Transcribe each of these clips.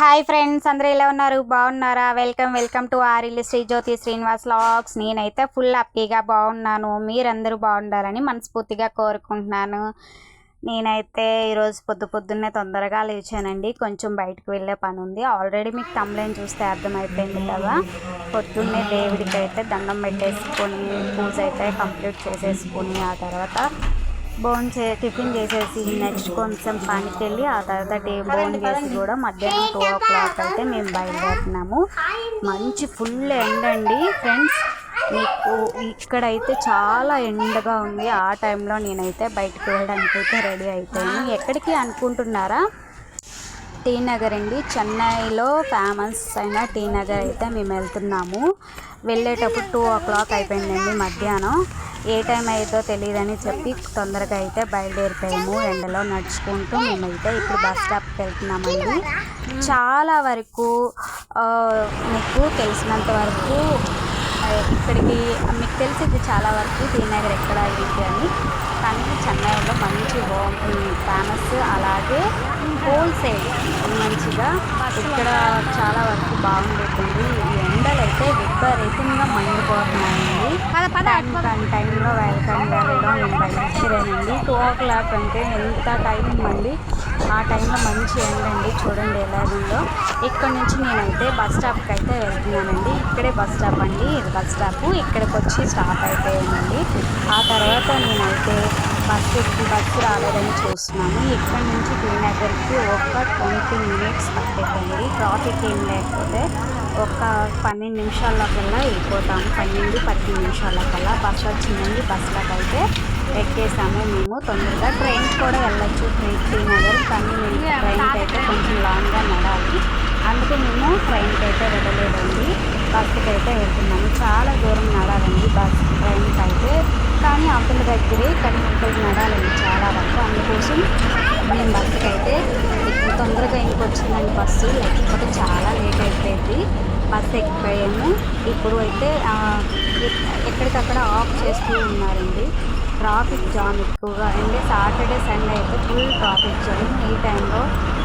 Hi friends అందరూ ఎలా ఉన్నారు? బాగున్నారా? వెల్కమ్ వెల్కమ్ టు ఆరిల్లు శ్రీ జ్యోతి శ్రీనివాస్ లాగ్స్ నేనైతే ఫుల్ హ్యాపీగా బాగున్నాను. మీరందరూ బాగుండాలని మనస్ఫూర్తిగా కోరుకుంటున్నాను. నేనైతే ఈరోజు పొద్దు పొద్దున్నే తొందరగా లేచానండి. కొంచెం బయటకు వెళ్ళే పని ఉంది. ఆల్రెడీ మీకు తమ్లేని చూస్తే అర్థమైపోయింది కదా. పొద్దున్నే దేవుడికి అయితే దండం పెట్టేసుకొని పూజ అయితే కంప్లీట్ చేసేసుకొని ఆ తర్వాత బోన్ చే టిఫిన్ చేసేసి నెక్స్ట్ కొంచెం పనికి వెళ్ళి ఆ తర్వాత డే బోన్ చేసి కూడా మధ్యాహ్నం టూ ఓ క్లాక్ అయితే మేము బయలుదేరుతున్నాము. మంచి ఫుల్ ఎండ అండి ఫ్రెండ్స్. మీకు ఇక్కడైతే చాలా ఎండగా ఉంది. ఆ టైంలో నేనైతే బయటకు వెళ్ళడానికి అయితే రెడీ అయిపోయాను. ఎక్కడికి అనుకుంటున్నారా? టీ నగర్ అండి. చెన్నైలో ఫేమస్ అయిన టీ నగర్ అయితే మేము వెళ్తున్నాము. వెళ్ళేటప్పుడు టూ ఓ క్లాక్ అయిపోయిందండి మధ్యాహ్నం. ఏ టైం అయ్యేదో తెలియదని చెప్పి తొందరగా అయితే బయలుదేరిపోయాము. ఎండలో నడుచుకుంటూ మేమైతే ఇప్పుడు బస్ స్టాప్కి వెళ్తున్నామండి. చాలా వరకు మీకు తెలిసినంత వరకు ఇక్కడికి మీకు తెలిసింది చాలా వరకు టీ నగర్ ఎక్కడ ఏంటి అని. కానీ చెన్నైలో మంచి ఫేమస్. అలాగే హోల్సేల్. మంచిగా ఇక్కడ చాలా వరకు బాగుండేటుంది ఈ ఎండలు అయితే విపరీతంగా మండిపోతున్నాయండి. టైం టైంలో వెళ్ళకండి వెళ్ళడం బయలుదేరానండి టూ ఓ క్లాక్ అంటే ఎంత టైం అండి? ఆ టైంలో మంచి ఎండ అండి. చూడండి ఎలా ఉందో. ఇక్కడ నుంచి నేనైతే బస్ స్టాప్కి అయితే వెళ్తున్నానండి. ఇక్కడే బస్ స్టాప్ అండి. ఇది బస్ స్టాప్. ఇక్కడికి వచ్చి స్టాప్ అయిపోయానండి ఆ తర్వాత నేనైతే బస్సు బస్సు రాలేదని చూస్తున్నాము. ఇక్కడ నుంచి టీ ఒక ట్వంటీ మినిట్స్ పట్టేదండి ట్రాఫిక్ ఏం లేకపోతే ఒక పన్నెండు నిమిషాల కల్లా వెళ్ళిపోతాము. పన్నెండు పద్దెనిమిది నిమిషాల కల్లా బస్ వచ్చిందండి బస్సులకు అయితే ఎక్కేసాము మేము తొందరగా. ట్రైన్ కూడా వెళ్ళొచ్చు. ట్రైన్ కానీ మేము ట్రైన్కి అయితే కొంచెం లాంగ్గా నడాలి అందుకే మేము ట్రైన్కి అయితే వెళ్ళలేదండి. బస్సుకి అయితే వెళ్తున్నాము చాలా దూరం నడాలండి బస్సు ట్రైన్కి అయితే కానీ అప్పుల దగ్గరే కానీ ఇక్కడికి నడాలండి చాలా వరకు. అందుకోసం మేము బస్సుకి అయితే ఎక్కువ తొందరగా ఇంకొచ్చిందండి బస్సు. లేకపోతే చాలా లేట్ అయిపోయింది. బస్సు ఎక్కిపోయాము. ఇప్పుడు అయితే ఎక్కడికక్కడ ఆఫ్ చేస్తూ ఉన్నారండి. ట్రాఫిక్ జామ్ ఎక్కువగా అంటే సాటర్డే సండే అయితే ఫుల్ ట్రాఫిక్ జామ్. ఈ టైంలో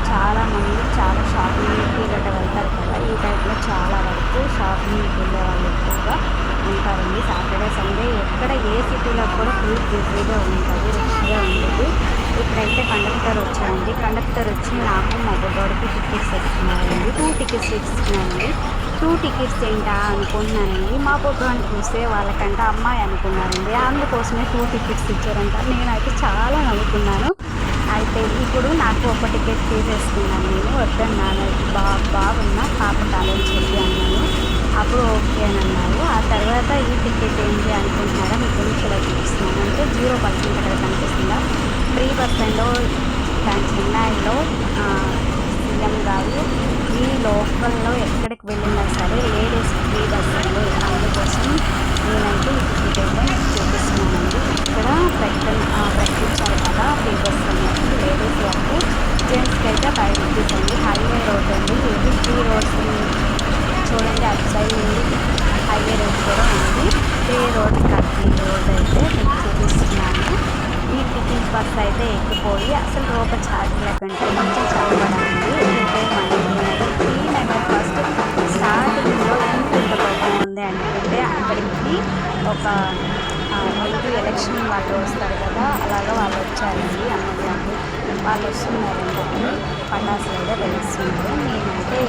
చాలా మంది చాలా షాపింగ్కి గట్రా వెళ్తారు కదా. ఈ టైంలో చాలా వరకు షాపింగ్కి వెళ్ళే వాళ్ళు ఎక్కువగా ఉంటారండి. సాటర్డే సండే ఎక్కడ ఏ సిటీలో కూడా ఫుల్ బిజీగా ఉంటుంది రిచ్గా ఉంటుంది ఇప్పుడైతే కండక్టర్ వచ్చారండి. కండక్టర్ వచ్చి నాకు మా బుడ్డోడికి టికెట్స్ ఇస్తున్నారండి. టూ టికెట్స్ ఇస్తున్నారండి. టూ టికెట్స్ ఏంటా అనుకుంటున్నానండి. మా బుడ్డోని చూస్తే వాళ్ళకంట అమ్మాయి అనుకున్నారండి. అందుకోసమే టూ టికెట్స్ ఇచ్చారంట. నేనైతే చాలా నవ్వుకున్నాను. అయితే ఇప్పుడు నాకు ఒక టికెట్ తీసేసుకున్నాను నేను. వద్దన్నాను. బాగా బాగున్నా పాప కాలేజ్ చెప్పి అన్నాను. అప్పుడు ఓకే అని అన్నారు. ఆ తర్వాత ఈ టికెట్ ఏంటి అనుకుంటున్నారా? మీకు ఇక్కడ చూపిస్తున్నాను అంటే జీరో పర్సెంట్ అక్కడ కనిపిస్తుందా? ఫ్రీ బస్ స్టాండ్లో దాని చెన్నైలో కాదు ఈ లోకల్లో ఎక్కడికి వెళ్ళినా సరే లేడీస్ ఫ్రీ బస్సులు అందుకోసం నేనైతే ఈ చూపిస్తున్నానండి. ఇక్కడ ప్రకటన ప్రకటించారు కదా ఫ్రీ బస్ అనేది లేడీస్ వరకు జెంట్స్కి అయితే ఫైవ్ రూపీస్ అండి. హైవే రోడ్ అండి. ఇది ఫ్రీ రోడ్స్ చూడండి అటు సైడ్ ఉంది హైవే రోడ్ కూడా ఉంది. ఫ్రీ రోడ్ కట్టి రోడ్ అయితే మీకు చూపిస్తున్నాను. ఈ టికెట్ బస్ అయితే ఎక్కిపోయి అసలు రూప ఛార్జ్ లేకుంటే కొంచెం చదవడానికి అక్కడికి ఒక ఆ, ఎలక్షన్ వాళ్ళు వస్తారు కదా అలాగా వాళ్ళు వచ్చారండి అన్నదాన్ని వాళ్ళు వస్తున్నారంటే పండా అయితే వెలుస్తున్నారు నేనైతే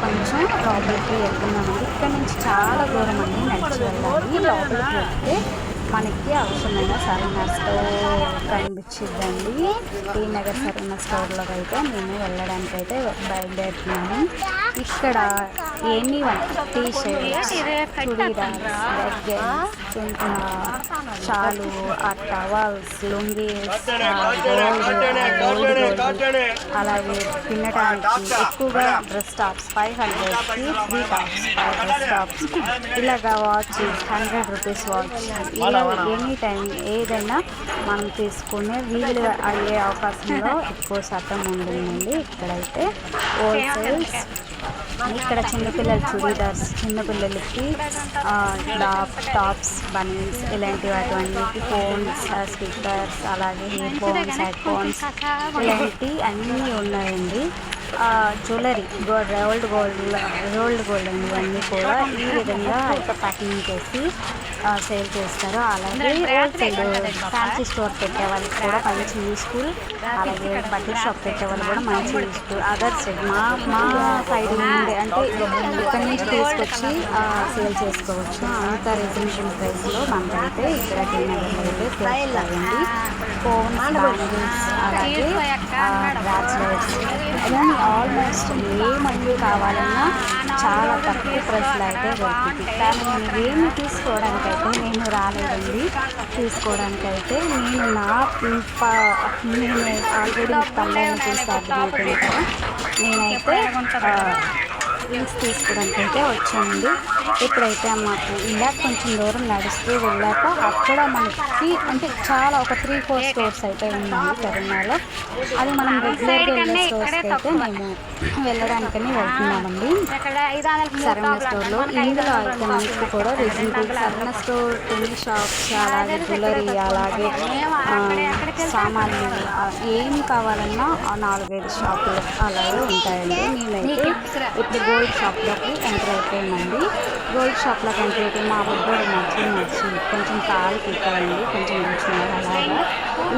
కొంచెం లోపలికి వెళ్తున్నామండి. ఇక్కడ నుంచి చాలా దూరం అండి నడిచి వెళ్ళాలి లోపలికి వెళ్తే మనకి అవసరమైన సరైన స్టోర్ కనిపించిద్దండి. టీ నగర్ సరైన స్టోర్లోకి అయితే మేము వెళ్ళడానికి అయితే బయలుదేరుతున్నాము. ఇక్కడ ఏమీ టీ షర్ట్స్ చుడీదార్స్ లెగ్గన్స్ షాలు ఆ టవల్స్ లుంగీస్ అలాగే తినడానికి ఎక్కువగా dress tops five hundred three tops five dress tops. ఇలాగా వాచ్ హండ్రెడ్ రూపీస్ వాచ్. ఇలా ఎనీ టైం ఏదైనా మనం తీసుకునే వీలు అయ్యే అవకాశంలో ఎక్కువ శాతం ఉంటుందండి ఇక్కడైతే. హోల్సేల్స్ ఇక్కడ చిన్నపిల్లల చుడీదార్స్ చిన్నపిల్లలకి టాప్ టాప్స్ బనీన్స్ ఇలాంటి అటువంటి ఫోన్స్ స్పీకర్స్ అలాగే హెడ్ ఫోన్స్ హెడ్ ఫోన్స్ ఇలాంటి అన్నీ ఉన్నాయండి. Jewellery gold rolled gold rolled gold ఇవన్నీ కూడా ఈ విధంగా ప్యాకింగ్ చేసి సేల్ చేస్తారు. అలాగే హోల్సేల్ ఫ్యాన్సీ స్టోర్ పెట్టే వాళ్ళకి కూడా మంచి యూస్ఫుల్. అలాగే బట్టల షాప్ పెట్టే వాళ్ళు కూడా మంచి యూస్ఫుల్. అదర్ సైడ్ మా మా సైడ్ నుండి అంటే ఇక్కడ నుంచి తీసుకొచ్చి సేల్ చేసుకోవచ్చు. అంత రీజనబుల్ ప్రైస్లో మనకైతే ఇక్కడ టీనగర్లో అయితే దొరుకుతాయండి. ఫోన్స్ బ్యాంగిల్స్ అలాగే బ్రాస్లెట్స్ అలానే ఆల్మోస్ట్ ఏమన్నీ కావాలన్నా చాలా తక్కువ ప్రైస్లో అయితే దొరుకుతుంది. కానీ ఏమి తీసుకోవడానికైతే నేను రాలేదండి. తీసుకోవడానికి అయితే నేను నా నేను ఆల్రెడీ పల్లెని చూసి అర్థమైపోయింది కదా నేనైతే రింగ్స్ తీసుకోవడానికి అయితే వచ్చానండి ఇప్పుడైతే మాకు ఇలా కొంచెం దూరం నడుస్తూ వెళ్ళాక అక్కడ మనకి అంటే చాలా ఒక త్రీ ఫోర్ స్టోర్స్ అయితే ఉన్నాయి కరీంనగర్లో. అది మనం రెగ్యులర్గా వెళ్ళే స్టోర్స్కి అయితే మేము వెళ్ళడానికని వెళ్తున్నామండి. సరవణ స్టోర్లో ఇందులో అయితే మనకి కూడా reasonable Saravana store tea shops అలాగే జ్యువెలరీ అలాగే సామాన్లు ఏమి కావాలన్నా నాలుగైదు షాపులు అలాగే ఉంటాయండి. మేమైతే ఇప్పుడు గోల్డ్ షాప్లోకి ఎంటర్ అయిపోయామండి. గోల్డ్ షాప్లోకి ఎంటర్ అయిపోయి మా బుడ్డోడు నచ్చి నచ్చి కొంచెం కాలు పీకాలండి కొంచెం కూర్చున్నారు అలాగా.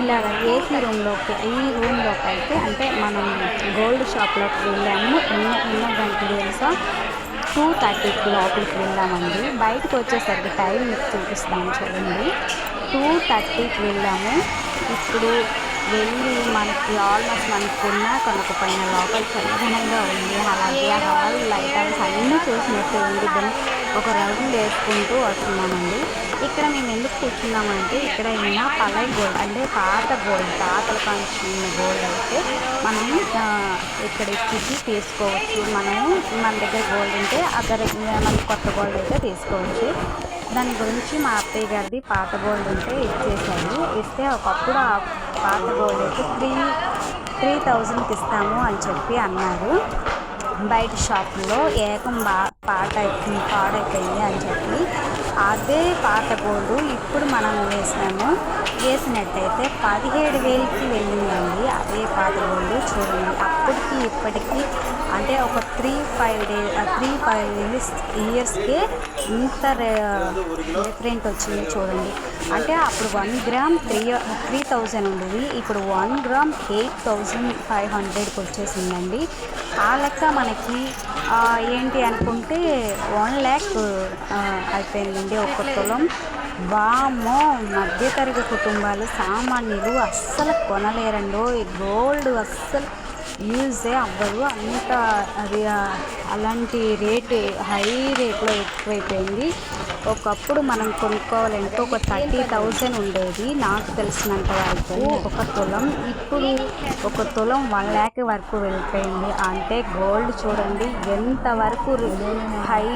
ఇలాగ ఏసీ రూమ్లోకి ఈ రూమ్లోకి అయితే అంటే మనం గోల్డ్ షాప్లోకి వెళ్ళాము. ఎన్నో ఎన్నో గంటలు తెలుసా? టూ థర్టీకి లోపలికి వెళ్ళామండి. బయటకు వచ్చేసరికి టైం మీకు చూపిస్తాను చూడండి. టూ థర్టీకి వెళ్ళాము. ఇప్పుడు వెళ్ళి మనకి ఆల్మోస్ట్ మనకి కొన్నా కొనకపోయిన లోపల చల్లదనంగా ఉంది. అలాగే ఆ హాల్ లైటర్స్ అన్నీ చూసినట్టు ఉంది. దాన్ని ఒక రౌండ్ వేసుకుంటూ వస్తున్నామండి. ఇక్కడ మేము ఎందుకు కూర్చున్నామంటే ఇక్కడ ఉన్న పలై గోల్డ్ అంటే పాత గోల్డ్ పాతల పంచిన గోల్డ్ అయితే మనం ఇక్కడ ఇచ్చి తీసుకోవచ్చు. మనము మన దగ్గర గోల్డ్ ఉంటే అక్కడ మనం కొత్త గోల్డ్ అయితే తీసుకోవచ్చు. దాని గురించి మా అత్తయ్య గారిది పాత గోల్డ్ ఉంటే ఇచ్చేసారు ఇస్తే ఒకప్పుడు పాత గోల్డ్ త్రీ త్రీ థౌజండ్కి ఇస్తాము అని చెప్పి అన్నారు. బయట షాప్లో ఏకం బా పాట అయిపోయింది పాడైపోయింది అని చెప్పి. అదే పాత గోల్డ్ ఇప్పుడు మనం వేసాము. వేసినట్టయితే పదిహేడు వేలకి వెళ్ళిందండి అదే పాత గోల్డ్ చూడండి. అప్పటికి ఇప్పటికీ అంటే ఒక three five day three five ఇయర్స్కి ఇంత డిఫరెంట్ వచ్చింది చూడండి. అంటే అప్పుడు one gram three three thousand ఉండేది. ఇప్పుడు one gram eight thousand five హండ్రెడ్కి వచ్చేసిందండి. ఆ లెక్క మనకి ఏంటి అనుకుంటే వన్ ల్యాక్ అయిపోయిందండి ఒక తులం. వామో మధ్యతరగతి కుటుంబాలు సామాన్యులు అస్సలు కొనలేరండో. ఈ గోల్డ్ అస్సలు యూజే అవ్వదు. అంత అది అలాంటి రేటు హై రేట్లో ఎక్కువైపోయింది. ఒకప్పుడు మనం కొనుక్కోవాలంటే ఒక థర్టీ థౌజండ్ ఉండేది. నాకు తెలిసినంత వరకు ఒక తులం ఇప్పుడు ఒక తులం వన్ ల్యాక్ వరకు వెళ్ళిపోయింది. అంటే గోల్డ్ చూడండి ఎంత వరకు హై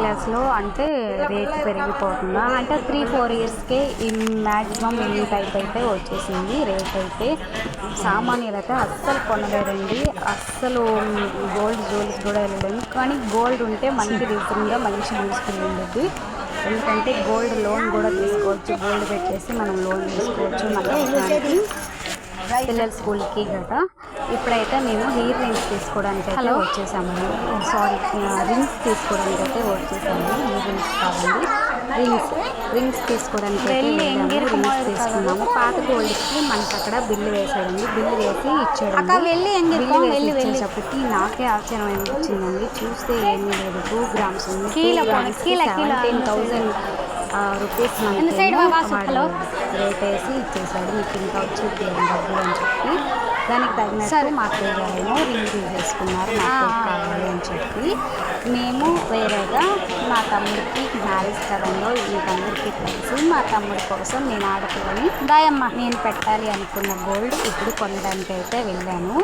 క్లాస్లో అంటే రేట్ పెరిగిపోతుందా? అంటే త్రీ ఫోర్ ఇయర్స్కే ఈ మ్యాక్సిమం ఈ టైప్ అయితే వచ్చేసింది రేట్ అయితే. సామాన్యులైతే అస్సలు కొనలేరండి అస్సలు గోల్డ్ జోలికి కూడా వెళ్ళలేము కానీ గోల్డ్ ఉంటే మనకి రీజన్గా మంచి యూస్ఫుల్ ఉండేది. ఎందుకంటే గోల్డ్ లోన్ కూడా తీసుకోవచ్చు. గోల్డ్ పెట్టేసి మనం లోన్ తీసుకోవచ్చు. మన పిల్లల స్కూల్కి గట్రా ఇప్పుడైతే మేము హెయిర్ రింగ్స్ తీసుకోవడానికి అయితే వచ్చేసాము. సారీ రింగ్స్ తీసుకోవడానికి అయితే వచ్చేసాము. హెయిర్ రింగ్స్ కావాలి రింగ్స్ రింగ్స్ తీసుకోవడానికి వెళ్ళాము. రింగ్స్ తీసుకున్నాము. పాత గోల్డ్కి మనకి అక్కడ బిల్లు వేసాడండి బిల్లు వేసి ఇచ్చాడు బిల్లు వేసి ఇచ్చేటప్పటికి నాకే ఆశ్చర్యం అనిపించిందండి చూస్తే ఏమీ లేదు. టూ గ్రామ్స్ ఉంది. సెవెంటీన్ థౌజండ్ రూపీస్ మనకేమో వాడు రేట్ వేసి ఇచ్చేసాడు మీకు ఇంకా వచ్చేది ఏం డబ్బులు అని చెప్పి దానికి తగినట్టు మా గారేమో రింగ్ తీసేసుకున్నారు మా అత్తయ్య కావాలి అని చెప్పి మేము వేరేగా మా తమ్ముడికి మ్యారేజ్ కదంలో మీకందరికీ తెలుసు. మా తమ్ముడి కోసం నేను ఆడపిల్లని. దాయమ్మ నేను పెట్టాలి అనుకున్న గోల్డ్ ఇప్పుడు కొనడానికి అయితే వెళ్ళాను.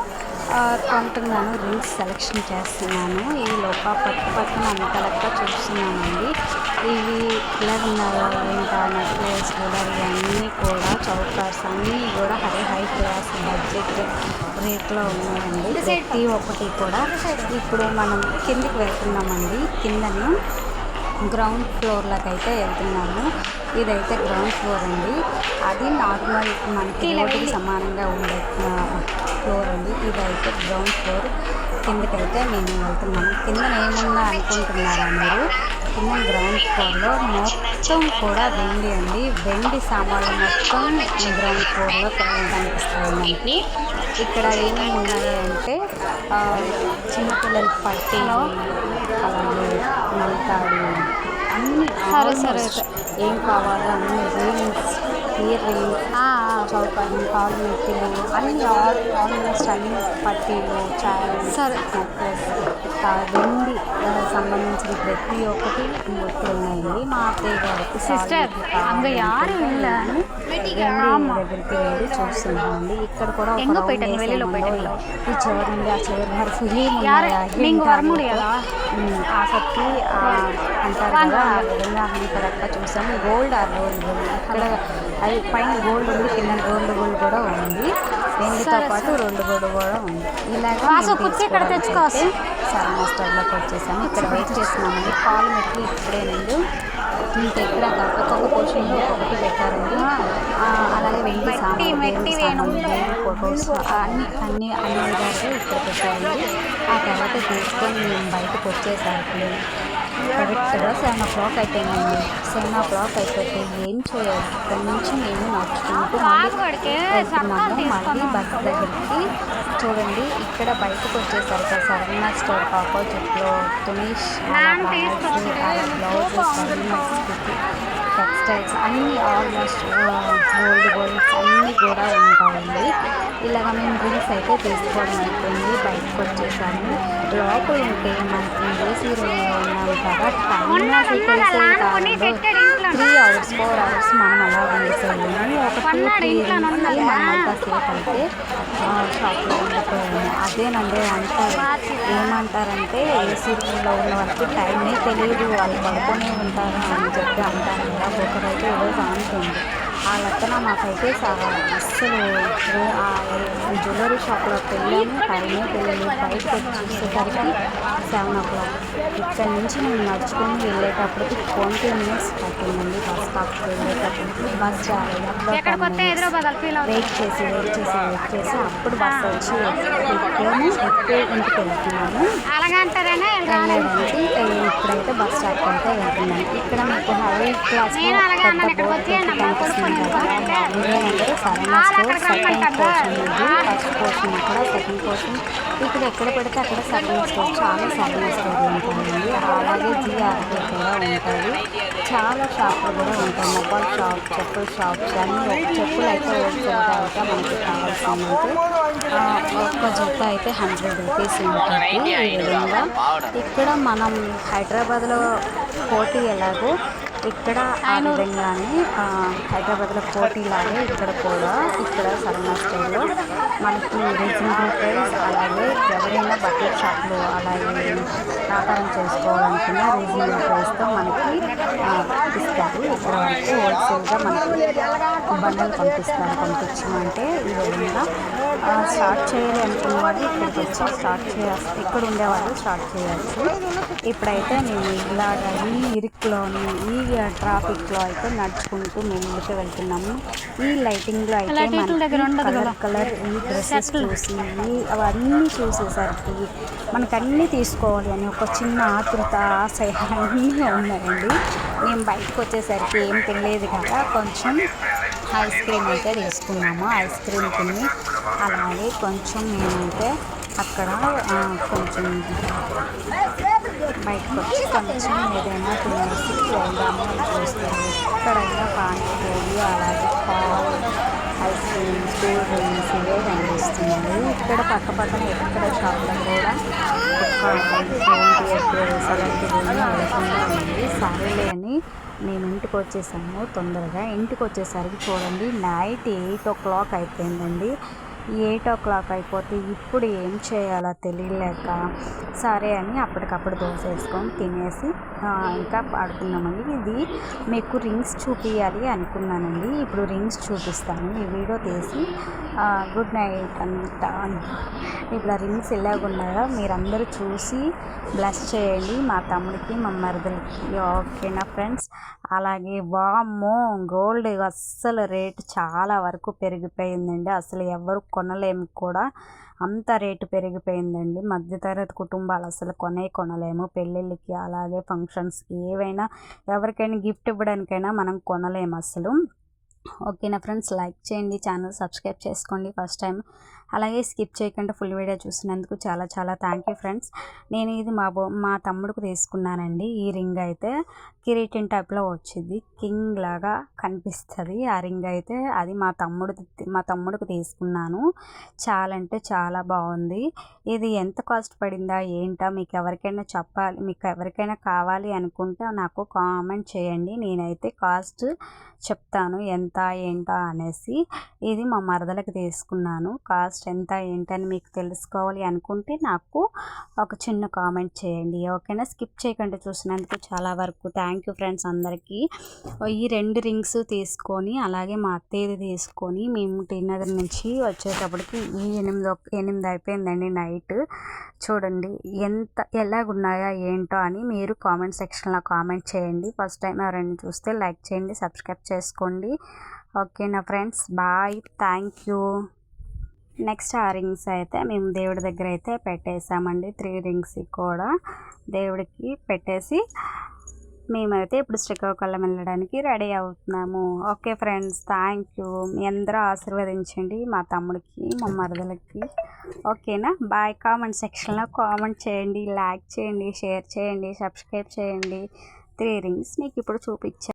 కొంటున్నాను రింగ్స్ సెలెక్షన్ చేస్తున్నాను. ఈ లోప పక్క పక్కన అంతలక్క చూస్తున్నానండి. ఇవి ఇలాగున్నాయో ఇంకా నెక్లెస్ కూడా ఇవన్నీ కూడా చౌకర్స్ అన్నీ కూడా హై హై క్లాస్ బడ్జెట్ రేట్లో ఉన్నాయండి. ప్రతి ఒక్కటి కూడా ఇప్పుడు మనం కిందికి వెళ్తున్నామండి. కిందను గ్రౌండ్ ఫ్లోర్లోకి అయితే వెళ్తున్నాము. ఇదైతే గ్రౌండ్ ఫ్లోర్ అండి. అది నార్మల్ మనకి రోడ్డుకి సమానంగా ఉండే ఫ్లోర్ అండి. ఇదైతే గ్రౌండ్ ఫ్లోర్ కిందకైతే మేము వెళ్తున్నాము. కింద ఏముందా అనుకుంటున్నారా మీరు? కింద గ్రౌండ్ ఫ్లోర్లో మొత్తం కూడా వెండి అండి. వెండి సామాన్లు మొత్తం గ్రౌండ్ ఫ్లోర్లో కనిపిస్తాయి మనకి. ఇక్కడ ఏమేమి ఉన్నాయి అంటే ఆ, చిన్నపిల్లల పట్టీలు అలాగే నల్తాడు అన్ని సరే సరే ఏం కావాలో అన్ని రీల్స్ ఇయర్ రింగ్స్ చౌకన్ కాలు మెట్టిలు అన్ని ఆల్మోస్ట్ అన్ని పట్టీలు చాయ్ సరే వెండి సంబంధించిన ప్రతి ఒక్కటి ఇప్పుడు ఉన్నాయండి మా అత్తయ్య గారికి సిస్టర్ అంగ యారు ఇల్లా ஆமா. దగ్గరికి వెళ్ళి చూస్తున్నామండి ఇక్కడ కూడా ఒక எங்க round போயிட்டாங்க? வெளியில వేసామండి. போயிட்டாங்களா? ఈ చివరి నుండి ఆ చివరి వరకు ఏం யாரு? ఉన్నాయా? நீங்க ఏంటా வர అని முடியாதா? ఉమ్, ఆసక్తి ఆ, అంటారు వాంగ, కదా ఆ వాంగ. విధంగా ఇక్కడ అక్కడ చూసాము గోల్డ్ ఆ రోల్ గోల్డ్ ఇక్కడ అది పైన గోల్డ్ ఉంది కింద రోల్డ్ గోల్డ్ కూడా ఉంది వెండితో సరే, పాటు రోల్డ్ గోల్డ్ కూడా ఉంది ఇలాగ వాసు, కుర్చీ ఇక్కడ తెచ్చుకో. సరణ స్టైల్లోకి వచ్చేసాము ఇక్కడ వెయిట్ చేస్తున్నామండి పాలు మెట్లు ఇప్పుడేనండి ఇంకా ఇక్కడ ఒక్కొక్క పోర్షన్లో ఒక్కొక్కటి పెట్టారండి. అలాగే వెండి సామాన్లు ఫొటోస్ అన్ని అన్ని అన్ని విధాలుగా ఇక్కడ పెట్టారండి. ఆ తర్వాత తీసుకొని మేము బయటకు వచ్చేసరికి కరెక్ట్గా సెవెన్ ఓ క్లాక్ అయిపోయిందండి. సెవెన్ ఓ క్లాక్ అయిపోతే ఏం చేయాలి? ఇక్కడ నుంచి మేము నడుచుకుంటూ మళ్ళీ వెళ్తున్నాము బస్ దగ్గరికి. చూడండి ఇక్కడ బయటకు వచ్చేసరికి సరణ స్టోర్ ఆపోజిట్లో తునీష్ నాన్న తీసుకొచ్చి బ్లౌజెస్ టెక్స్టైల్స్ అన్నీ ఆల్మోస్ట్ గోల్డ్ గోల్డ్స్ అన్నీ కూడా ఉంటాయండి. ఇలాగ మేము డ్రింక్స్ అయితే తీసుకోవడం అయిపోయింది. బయటకు వచ్చేసాము. లోపల ఉంటే మనకి ఏసీ రూమ్లో ఉన్నాం కదా. టైం అసలు తెలిసే కాలంలో త్రీ అవర్స్ ఫోర్ అవర్స్ మనం అలా ఉండిపోయాము ఒక టూ త్రీ ఉన్నదా? మనం అంతసేపు అయితే షాప్లో ఉండిపోయాము అదేనండి అంటారు. ఏమంటారంటే ఏసీ రూమ్లో ఉన్న వాళ్ళకి టైమే తెలియదు వాళ్ళు పడుకొని ఉంటారు అని చెప్పి అంటారు. కదా ఒకరైతే ఈరోజు అనుకుంది ఆ లెక్కన మాకైతే అస్సలు జ్యువెలరీ షాప్లోకి వెళ్ళాము టైమే తెలియదు బయటకు వచ్చి చూసేసరికి సెవెన్ ఓ క్లాక్. ఇక్కడ నుంచి మేము నడుచుకొని వెళ్ళేటప్పటికి ట్వంటీ మినిట్స్ పట్టిందండి బస్ స్టాప్కి బస్ రాలేదు వెయిట్ చేసి వెయిట్ చేసి వెయిట్ చేసి అప్పుడు బస్ వచ్చి ఎక్కాము ఎక్కి ఇంటికి వెళ్తున్నాము. ఇప్పుడైతే బస్ స్టాప్ అయితే వెళ్తున్నాను ఇక్కడ మీకు హై క్లాస్ కనిపిస్తుంది కదా ఇదేనంటే సెకండ్ పోర్షన్ ఫస్ట్ పోర్షన్ అక్కడ సెకండ్ పోర్షన్ ఇక్కడ ఎక్కడ పెడితే అక్కడ సెకండ్ స్టోర్ చాలా సరైన స్టోర్ ఉంటాయండి అలాగే జిఆర్పి కూడా ఉంటుంది చాలా షాపులు కూడా ఉంటాయి. మొబైల్ షాప్ చెప్పుల షాప్స్ అన్ని చెప్పులు అయితే హోల్సేల్గా అయితే మనకి కావాల్సిందంటే ఆ, ఒక్క జుట్టు అయితే హండ్రెడ్ రూపీస్ ఉంటుంది. ఈ విధంగా ఇక్కడ మనం హైదరాబాద్లో పోటీ ఎలాగో ఇక్కడ ఆ విధంగానే హైదరాబాద్లో పోటీ లాగే ఇక్కడ కూడా ఇక్కడ సరైన స్టైల్లో మనకి రీజనబుల్ ప్రైస్ అలాగే ఎవరైనా బట్టల షాప్లో అలాగే వ్యాపారం చేసుకోవాలనుకున్న రీజనబుల్ ప్రైస్తో మనకి ఇస్తారు. ఇక్కడ వరకు హోల్సేల్గా మనకి బండలు పంపిస్తారు పంపించమంటే ఈ విధంగా స్టార్ట్ చేయాలి అనుకున్న వాళ్ళు ఇక్కడికి వచ్చి స్టార్ట్ చేయాల్సి ఇక్కడ ఉండేవాళ్ళు స్టార్ట్ చేయవచ్చు ఇప్పుడైతే మేము ఇలాగ ఈ ఇరుకులోని ఈ ట్రాఫిక్లో అయితే నడుచుకుంటూ మేము వెళ్తున్నాము. ఈ లైటింగ్లో అయితే మనకి కలర్. కలర్ ఈ డ్రెస్సెస్ చూసి అవన్నీ చూసేసరికి మనకు అన్నీ తీసుకోవాలి అని ఒక చిన్న ఆతృత ఆశ అన్నీ ఉన్నాయండి. మేము బయటకు వచ్చేసరికి ఏం తెలియదు కదా కొంచెం ఐస్ క్రీమ్ అయితే తీసుకున్నాము. ఐస్ క్రీమ్ తిని అలాగే కొంచెం మేమైతే అక్కడ కొంచెం బయటకు వచ్చి కొంచెం ఏదైనా తినేసి వెళ్దాము అని చూస్తాము ఎక్కడైనా పానీపూరి అలాగే పాలు ఐస్ క్రీమ్స్ కూల్ డ్రింక్స్ ఇవే కనిపిస్తున్నాయి ఇక్కడ పక్క పక్కన ఎక్కడ షాప్లో కూడా ఏంటి అలాంటివి ఉంది సరేలే అని మేము ఇంటికి వచ్చేసాము తొందరగా ఇంటికి వచ్చేసరికి చూడండి నైట్ ఎయిట్ ఓ క్లాక్ అయిపోయిందండి ఎయిట్ ఓ క్లాక్ అయిపోతే ఇప్పుడు ఏం చేయాలో తెలియలేక సరే అని అప్పటికప్పుడు దోశ వేసుకొని తినేసి ఇంకా పడుకున్నామండి. ఇది మీకు రింగ్స్ చూపించాలి అనుకున్నానండి. ఇప్పుడు రింగ్స్ చూపిస్తాను. ఈ వీడియో తీసి గుడ్ నైట్ అంట ఇప్పుడు రింగ్స్ ఎలాగున్నాయో మీరందరూ చూసి బ్లెస్ చేయండి. మా తమ్ముడికి మా మరదలకి. ఓకేనా ఫ్రెండ్స్. అలాగే వామ్మో గోల్డ్ అస్సలు రేట్ చాలా వరకు పెరిగిపోయిందండి. అసలు ఎవరు కొనలేము కూడా. అంత రేటు పెరిగిపోయిందండి. మధ్యతరగతి కుటుంబాలు అసలు కొనే కొనలేము. పెళ్ళిళ్ళకి అలాగే ఫంక్షన్స్కి ఏవైనా ఎవరికైనా గిఫ్ట్ ఇవ్వడానికైనా మనం కొనలేము అసలు. ఓకేనా ఫ్రెండ్స్? లైక్ చేయండి ఛానల్ సబ్స్క్రైబ్ చేసుకోండి ఫస్ట్ టైం. అలాగే స్కిప్ చేయకుండా ఫుల్ వీడియో చూసినందుకు చాలా చాలా థ్యాంక్ యూ ఫ్రెండ్స్. నేను ఇది మా బో మా తమ్ముడికి తీసుకున్నానండి. ఈ రింగ్ అయితే కిరీటిన్ టైప్లో వచ్చింది. కింగ్ లాగా కనిపిస్తుంది. ఆ రింగ్ అయితే అది మా తమ్ముడు మా తమ్ముడికి తీసుకున్నాను. చాలా అంటే చాలా బాగుంది. ఇది ఎంత కాస్ట్ పడిందా ఏంటా మీకు ఎవరికైనా చెప్పాలి మీకు ఎవరికైనా కావాలి అనుకుంటే నాకు కామెంట్ చేయండి. నేనైతే కాస్ట్ చెప్తాను ఎంత ఏంటా అనేసి. ఇది మా మరదలకు తీసుకున్నాను. కాస్ట్ ఎంత ఏంటని మీకు తెలుసుకోవాలి అనుకుంటే నాకు ఒక చిన్న కామెంట్ చేయండి. ఓకేనా? స్కిప్ చేయకుండా. చూసినందుకు చాలా వరకు థ్యాంక్ థ్యాంక్ యూ ఫ్రెండ్స్ అందరికీ. ఈ రెండు రింగ్స్ తీసుకొని అలాగే మా అత్తయ్యది తీసుకొని మేము టీనగర్ నుంచి వచ్చేటప్పటికి ఈ ఎనిమిది ఒక- ఎనిమిది అయిపోయిందండి నైట్. చూడండి ఎంత ఎలాగున్నాయా ఏంటో అని మీరు కామెంట్ సెక్షన్లో కామెంట్ చేయండి. ఫస్ట్ టైం ఎవరైనా చూస్తే లైక్ చేయండి సబ్స్క్రైబ్ చేసుకోండి. ఓకేనా friends? Bye. Thank you. Next ఆ రింగ్స్ అయితే మేము దేవుడి దగ్గర అయితే పెట్టేసామండి త్రీ రింగ్స్ కూడా దేవుడికి పెట్టేసి మేమైతే ఇప్పుడు శ్రీకాకుళం వెళ్ళడానికి రెడీ అవుతున్నాము. Okay friends thank you. మీ అందరూ ఆశీర్వదించండి మా తమ్ముడికి మా మరదలకి. ఓకేనా? బాయ్. కామెంట్ సెక్షన్లో కామెంట్ చేయండి లైక్ చేయండి షేర్ చేయండి సబ్స్క్రైబ్ చేయండి. త్రీ రింగ్స్ మీకు ఇప్పుడు చూపించాను